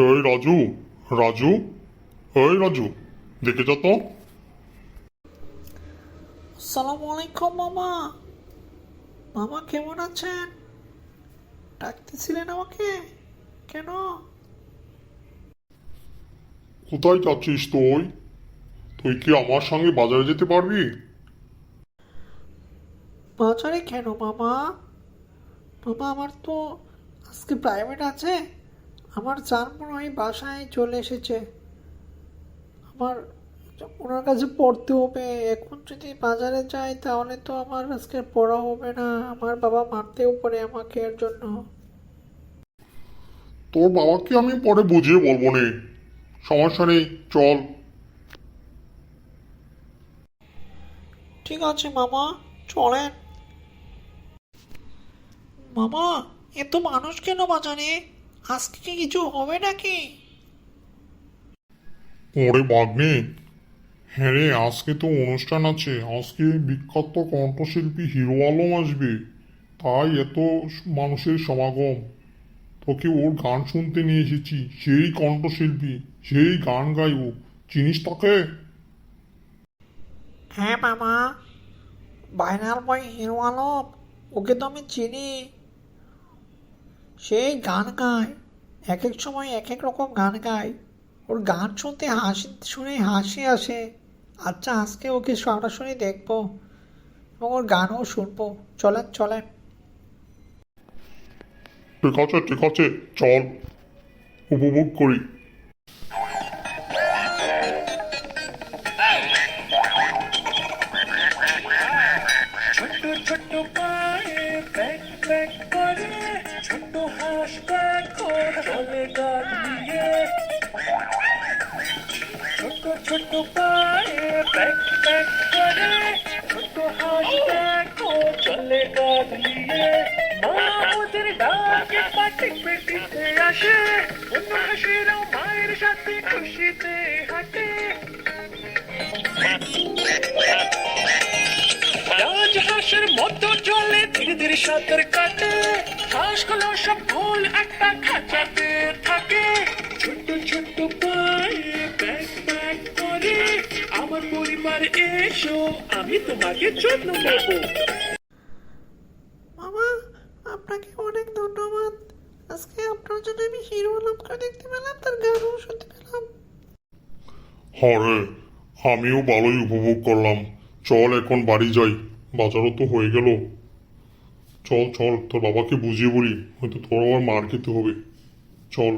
এই রাজু রাজু এই রাজু দেখে যা তো। আসসালামু আলাইকুম মামা। মামা কেমন আছেন? ডাকতেছিলেন আমাকে? কেন? কোথায় যাচ্ছিস তুই? তুই কি আমার সঙ্গে বাজারে যেতে পারবি? বাজারে কেন মামা? মামা আমার তো আজকে প্রাইভেট আছে। আমার চার মনে হয় বাসায় চলে এসেছে। আমার ওনার কাছে পড়তে হবে। এখন যদি বাজারে যাই তাহলে তো আমার আজকে পড়া হবে না। আমার বাবা মারতেও পারে আমাকে এর জন্য। তোর বাবাকে আমি পরে বুঝিয়ে বলব নে। সমস্যা নেই চল। ঠিক আছে মামা চলেন। মামা এত মানুষ কেন বাজারে? আজকে কিছু হবে নাকি? ওরে বাগনে। হ্যাঁ রে আজকে তো অনুষ্ঠান আছে। আজকে বিখ্যাত কণ্ঠশিল্পী হিরো আলম আসবে। তাই এত মানুষের সমাগম। তোকে ওর গান শুনতে নিয়ে এসেছি। সেই কণ্ঠশিল্পী সেই গান গাইব। চিনিস তাকে? হ্যাঁ মামা ভাইরাল বয় হিরো আলম ওকে তো আমি চিনি। সেই গান গায়। এক এক সময় এক এক রকম গান গায়। ওর গান শুনতে হাসি শুনে হাসি আসে। আচ্ছা আজকে ওকে সরাসরি দেখব এবং ওর গানও শুনব। চলেন চলেন। ঠিক আছে ঠিক আছে চল। উপভোগ করি। ছোট্ট ছোট্ট পায়ে ব্যাক ব্যাক করে ছোট্ট হাঁস দেখো চলে গান নিয়ে ছোট্ট ছোট্ট পায়ে ব্যাক ব্যাক করে ছোট্ট হাঁস দেখো চলে গান নিয়ে মা ওদের ডাকে পাটি পেটিতে আসে, অন্য হাসিরাও মায়ের সাথে খুশিতে হাঁটে। সাঁতার কাটে হাঁসগুলো সব গোল একটা খাঁচাতে থাকে। ছোট্ট ছোট্ট পায়ে ব্যাক ব্যাক করে আমার পরিবার এসো আমি তোমাকে যত্ন নেব। মামা আপনাকে অনেক ধন্যবাদ। আজকে আপনার জন্য আমি হিরো আলমকে দেখতে পেলাম তার গানও শুনতে পেলাম। হ্যাঁ আমিও ভালোই উপভোগ করলাম। চল এখন বাড়ি যাই বাজারও তো হয়ে গেল। চল চল তোর বাবাকে বুঝিয়ে বলি হয়তো তোর আবার মার খেতে হবে। চল।